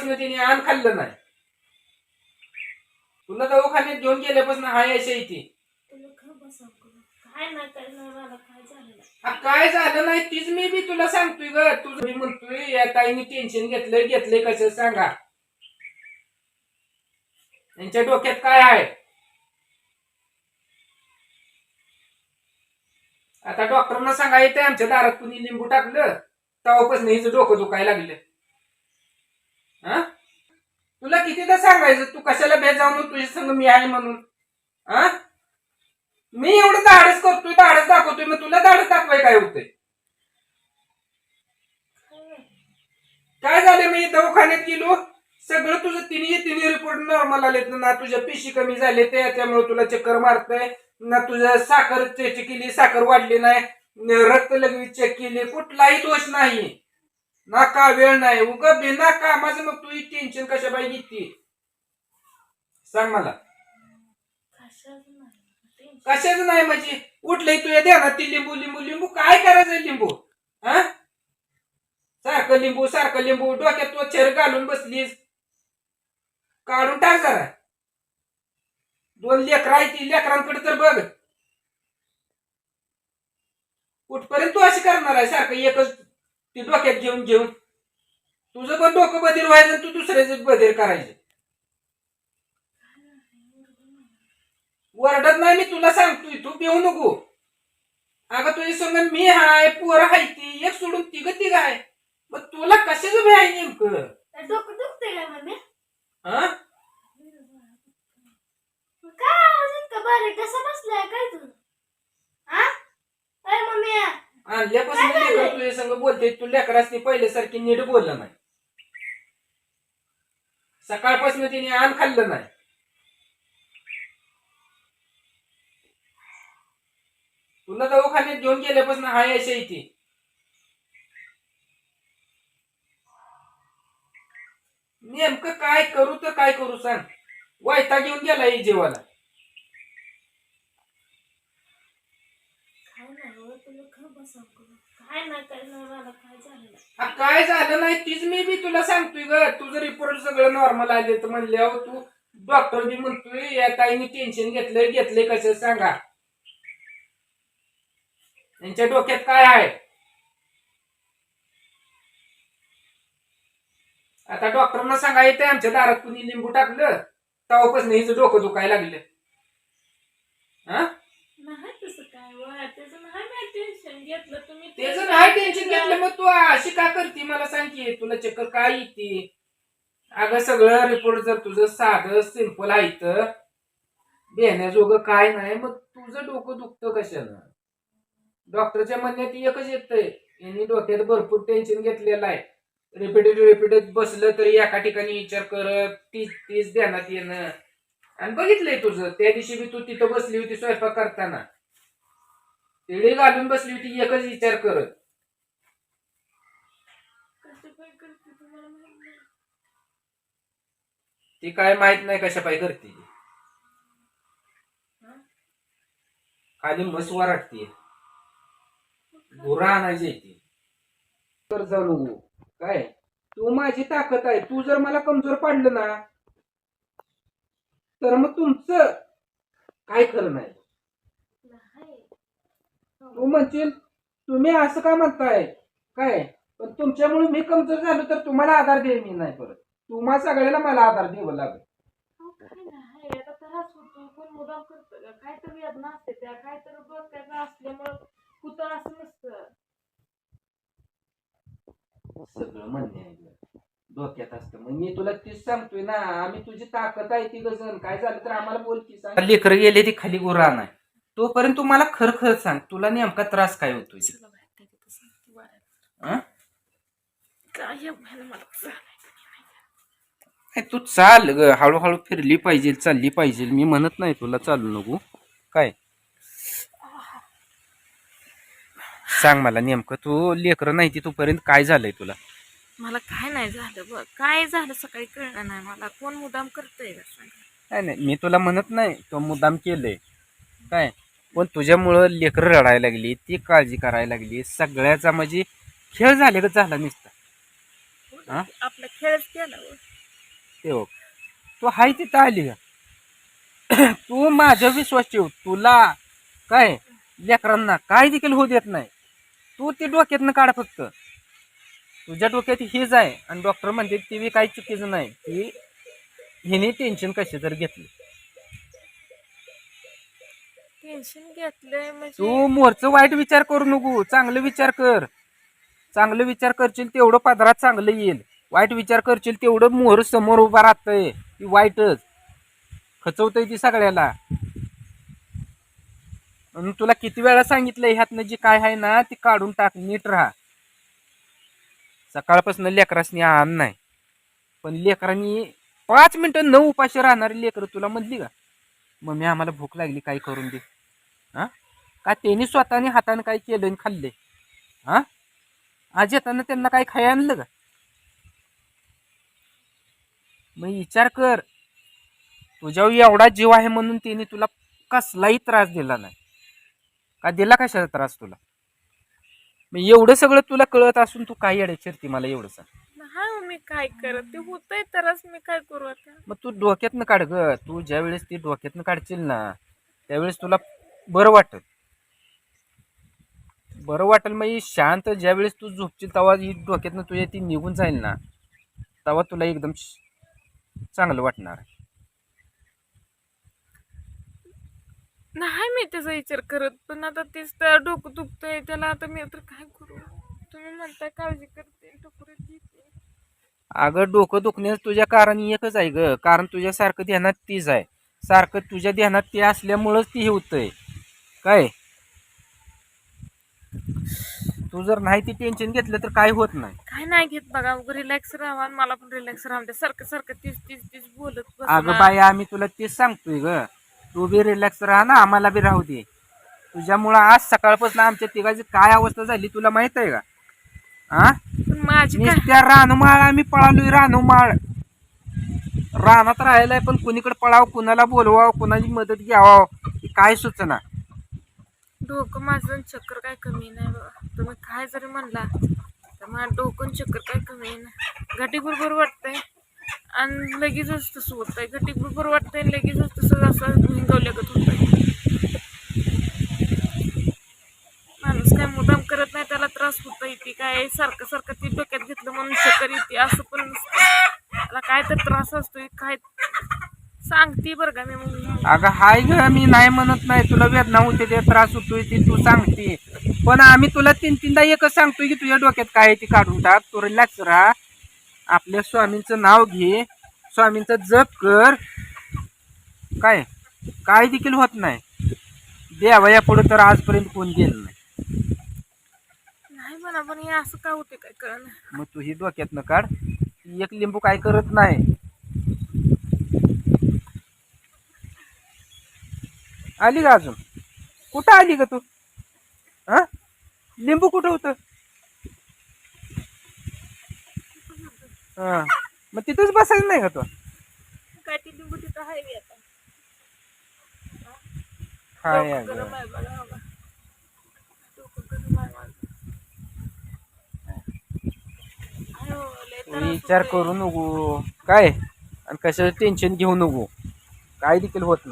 सकाळपासून तिने आण खाल्लं नाही. तुला दवाखान्यात घेऊन गेल्यापासून हाय अशा इथे. काय नाही काय नाही मला काय झालं नाही. हा, काय झालं नाही तीच मी बी तुला सांगतोय ग. तुझं मी म्हणतोय या ताईने टेन्शन घेतलंय घेतलंय कसं सांगा. त्यांच्या डोक्यात काय आहे? आता डॉक्टरांना सांगा येते आमच्या दारात कुणी लिंबू टाकलं तेव्हापासून हिचं डोकं दुखायला लागलं. हा? तुला कितीदा सांगायचं? तू कशाला भेट जाऊन तुझ्या संग मी आहे म्हणून? हा? मी एवढं धाडस करतोय धाडस दाखवतोय मग तुला धाडस दाखवाय काय होतंय? काय झालं मी दवाखान्यात गेलो? सगळं तुझं तिन्ही तिन्ही रिपोर्ट नॉर्मल आलेत ना तुझ्या पेशी कमी झाले ते त्यामुळे तुला चक्कर मारतय ना तुझ्या साखर चेक केली साखर वाढली नाही रक्त लगवी चेक केली कुठलाही दोष नाही. नाका वेळ नाही. उग बिना कामाचं मग तू टेन्शन कशा बाई घेते सांग मला. कशाच नाही म्हणजे? उठलंय तुझ्या ना ती लिंबू लिंबू लिंबू. काय करायचं लिंबू? हा? सारखं लिंबू सारखं लिंबू. डोक्यात तो चेर घालून बसलीस. काढून टाक जरा. दोन लेकरं आहे ती लेकरांकडे तर बघ. कुठपर्यंत तू अशी करणार आहे? सारखं एकच ती डोक्यात घेऊन घेऊन. तुझं पण डोकं बधीर व्हायचं आणि तू दुसऱ्याचं बधीर करायचं. वरडत नाही मी तुला सांगतोय तू पिऊ नको. अगं तुझ्या संग मी हाय पोर हाय ती एक सोडून तिघ तिघ आहे मग तुला कशाच बी आहे नेमकं? काय डोकं दुखतंय काय मम्मी हा? काय आवाज इतका बारीक कसा बसलाय काय तू? हा? काय मम्मी आणल्यापासून? लेकर तुझ्या संग बोलते तू लेकरास पहिल्यासारखी नीट बोललं नाही सकाळपासून तिने आण खाल्लं नाही. तुला दवाखान्यात घेऊन गेल्यापासून हाय अशा इथे नेमकं काय करू तर काय करू सांग. वायता घेऊन गेला ही जीवाला काय नाही हो तुला खरं बसावं काय नाही काय नाही मला काय झालं नाही. हा, काय झालं नाही? तीच मी बी तुला सांगतोय ग. तुझं रिपोर्ट सगळं नॉर्मल आले तर म्हणल्यावर तू डॉक्टर बी म्हणतोय या ताईने टेन्शन घेतलंय घेतलंय कसं सांगा? यांच्या डोक्यात काय आहे? आता डॉक्टरना सांगा येते आमच्या दारात कुणी लिंबू टाकलं? तेव्हापासून हिचं डोकं दुखायला लागलं. हा नाही तसं काय वा त्याचं नाही मी टेन्शन घेतलं तुम्ही त्याचं नाही टेन्शन घेतलं मग तू अशी का करते? मला सांग की तुला चक्कर काय येते? अगं सगळं रिपोर्ट जर तुझं साधं सिंपल आहे तर. बेहण्याजोगं काय नाही मग तुझं डोकं दुखतं कशानं? डॉक्टरच्या म्हणण्यात एकच येतंय यांनी डोक्यात भरपूर टेन्शन घेतलेलं आहे. रिपीटेड रिपीटेड बसलं तरी एका ठिकाणी विचार करत तीच तीच ध्यानात येणं. आणि बघितलंय तुझं. त्या दिवशी बी तू तिथं बसली होती स्वयंपाक करताना. तिळी घालून बसली होती एकच विचार करत. ती काय माहीत नाही कशा पाय करते. खाली मस वराटते गुरा आणायची तर जाऊ काय? तू माझी ताकद आहे. तू जर मला कमजोर पाडलं ना तर मग तुमचं काय खरं नाही? तू म्हणशील तुम्ही असं का म्हणताय? काय? पण तुमच्यामुळे मी कमजोर झालो तर तुम्हाला आधार देईल मी नाही परत. तुम्हा सगळ्याला मला आधार द्यावं लागेल. अहो, काय नाही आता त्रास होतो कोण मुदाम करतं का? काय तर वेदना असते त्या काय तर डोक्याचं असल्यामुळं कुतं असं नसतं. सगळं म्हणणे आहे गं. डोक्यात असतं. मग मी तुला तीच सांगतोय ना आम्ही तुझी ताकद आहे ती गजन काय झालं तर आम्हाला बोल की सांग. लेकर गेले ती खाली गुरा नाही तोपर्यंत तू मला खर खर सांग. तुला नेमका त्रास काय होतोय? तू चाल ग. हळूहळू फिरली पाहिजे चालली पाहिजे. मी म्हणत नाही तुला चालू नको. काय? सांग मला नेमकं. तू लेकरं नाही ती तोपर्यंत काय झालंय तुला? मला काय नाही झालं बघ. काय झालं सकाळी कळलं नाही मला. कोण मुदाम करतंय का सांग? नाही नाही. मी तुला म्हणत नाही. तो मुद्दाम केलंय. काय? पण तुझ्यामुळं लेकरं रडायला लागली ती काळजी करायला लागली सगळ्याचा म्हणजे खेळ झाले का झाला नुसता? हा? आपला खेळच केला हो. ते बघ. तू हाय तिथं आली का? तू माझा विश्वास ठेव. तुला काय? लेकरांना काय देखील होऊ देत नाही. तू ते डोक्यातनं काढ फक्त. तुझ्या डोक्यात हेच आहे. आणि डॉक्टर म्हणते ते बी काही चुकीचं नाही. की हिने टेन्शन कसे तर घेतलं. टेन्शन घेतलंय म्हणजे तू मोरच वाईट विचार करू नको. चांगलं विचार कर. चांगलं विचार करशील तेवढं पदरात चांगलं येईल. वाईट विचार करशील तेवढं मोहर समोर उभा राहतंय. ती वाईटच. खचवतंय ती सगळ्याला. म्हणून तुला किती वेळा सांगितलंय ह्यातनं जी काय आहे ना ती काढून टाक नीट राहा. सकाळपासून लेकरासनी आण नाही. पण लेकरांनी पाच मिनिटं न उपाशी राहणारी लेकरं तुला म्हणली का? मम्मी आम्हाला भूक लागली काय करून दे. हा? का त्यांनी स्वतःने हाताने काय केलं आणि खाल्ले? हा? आज येताना त्यांना काय खाय आणलं का? मग विचार कर. तुझ्यावर एवढा जीव आहे म्हणून त्यांनी तुला कसलाही त्रास दिला नाही. का दिला कशाचा त्रास तुला? मग एवढं सगळं तुला कळत असून तू काय अडे चिरती मला एवढं सांग. नाही हो मी काय करत? ते होतंय तरच मी काय करू आता? मग तू डोक्यातनं काढ ग. तू ज्या वेळेस ती डोक्यातनं काढशील ना त्यावेळेस तुला बरं वाटत बरं वाटेल मग शांत ज्या वेळेस तू झोपशील तेव्हा ही डोक्यातनं तुझ्या ती निघून जाईल ना तेव्हा तुला एकदम चांगलं वाटणार. नाही मी त्याचा विचार करत पण आता तेच तर डोकं दुखतंय त्याला आता मी तर काय करू? तुम्ही म्हणताय काळजी करते घेते अगं डोकं दुखण्याचं तुझ्या कारण एकच आहे ग कारण तुझ्यासारखं ध्यानात तीच आहे. सारखं तुझ्या ध्यानात ते असल्यामुळंच ती हे होतंय. काय? तू जर नाही ती टेन्शन घेतलं तर काय होत नाही. काय नाही घेत बघा रिलॅक्स राहा आणि मला पण रिलॅक्स राहा दे सारखं सारखं तीच तीच तीच बोलत अगं. बाई आम्ही तुला तेच सांगतोय ग. तू बी रिलॅक्स राहा ना आम्हाला बी राहू दे. तुझ्यामुळं आज सकाळपासून आमच्या तिघाची काय अवस्था झाली तुला माहीत आहे का? हा पण माझी काय? नुसत्या रानमाळ आम्ही पळालोय रानमाळ. रानात राहायलाय पण कुणीकडे पळाव कुणाला बोलवाव कुणाची मदत घ्यावा काय सुचना? डोकं माझं चक्कर काय कमी नाही बाबा तुम्ही काय जरी म्हणला तर माझं डोकं चक्कर काय कमी नाही. घटी बरोबर वाटतंय आणि लगेचच तसं होतंय घटी बरोबर वाटतंय आणि लगेचच तसं असं हिंगवल्यागत होतंय. माणूस काय मुदाम करत नाही त्याला त्रास होतोय ती काय सारखं सारखं ती डोक्यात घेतलं म्हणून चक्कर येते असं पण नसतं. त्याला काय तर त्रास असतोय काय सांगते बरं का मी मग. अगं हाय ग मी नाही म्हणत नाही. तुला वेदना होते ते त्रास होतोय ते तू सांगते. पण आम्ही तुला तीन तीनदा एकच सांगतोय की तुझ्या डोक्यात काय आहे ते काढून टाक. तू रिलॅक्स राहा. आपल्या स्वामींचं नाव घे. स्वामींचा जप कर. काय? काय देखील होत नाही. देवाया पुढे तर आजपर्यंत कोण गेलं नाही. नाही म्हणा पण हे असं का होते काय कळलं मग तू ही डोक्यातनं काढ. एक लिंबू काय करत नाही. आली का अजून? कुठं आली का तू? हा? लिंबू कुठं होतं? हा. मग तिथंच बसायचं नाही का तू? काय ती लिंबू तिथं आहे मी आता. काय डोकं गरम आहे बघा बाबा. डोकं गरम आहे माझं. आयो, लय तू त्रास विचार होतोय. करू नको. काय? आणि कशाचं टेन्शन घेऊ नको. काय देखील होत नाही.